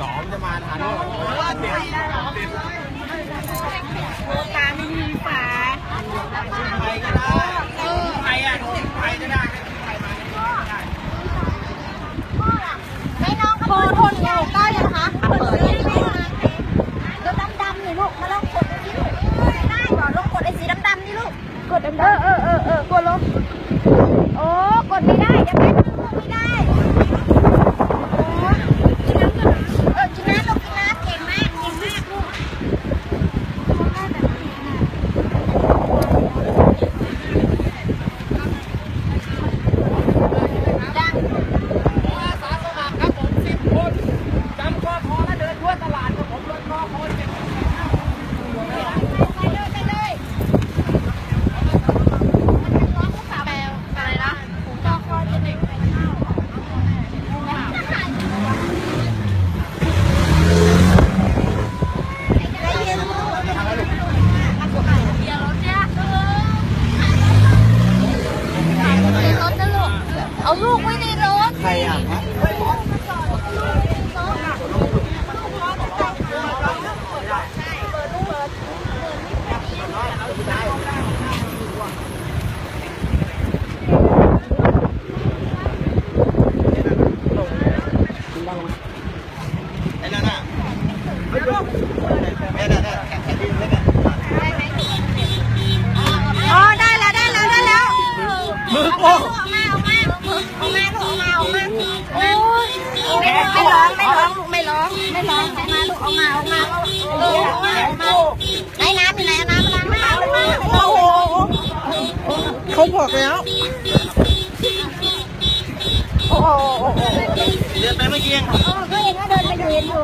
จอมจะมาทันเด็ดเด็ดโอ้ตาไม่มีฝาใครก็ได้ใครอะใครก็ได้ได้ไม่น้องโคนคนเดียวได้ยังคะเปิดเลยตัวดำดำๆนี่ลูกมาลองกดดูสิลูกได้หรอลองกดไอ้สีดำดำๆนี่ลูกกดดำเออเออเออเออกดลงโอ้กดไม่ได้เดี๋ยวแป๊บนึงลูกไม่ได้โอ้เออกินน้ำลูกกินน้ำเก่งมากเก่งมากลูกจ้ะ อาสาสมัครครับผมสิบคนจำกอทอและเดินทั่วตลาดครับผมรถกอทอเจ็ด ไปเลยไปเลยแปลอะไรนะจอคอจะเด็กได้ยินลูกเดี๋ยวรถเนี่ยในรถนะลูก เอาลูกไว้ในรถใครอะไออกมาออกมาออกมาออกมาออกมาโอ้ยไม่ร้องไม่ร้องลูกไม่ร้องไม่ร้องออกมาลูกออกมาออกมาเออออกมาออกมาไหนน้ำอยู่ไหนน้ำมาล้างน้าออกมาโอ้โหเขาบอกแล้วโอ้โหเดินไปเมื่อกี้เองเออก็เองก็เดินไปเดินอยู่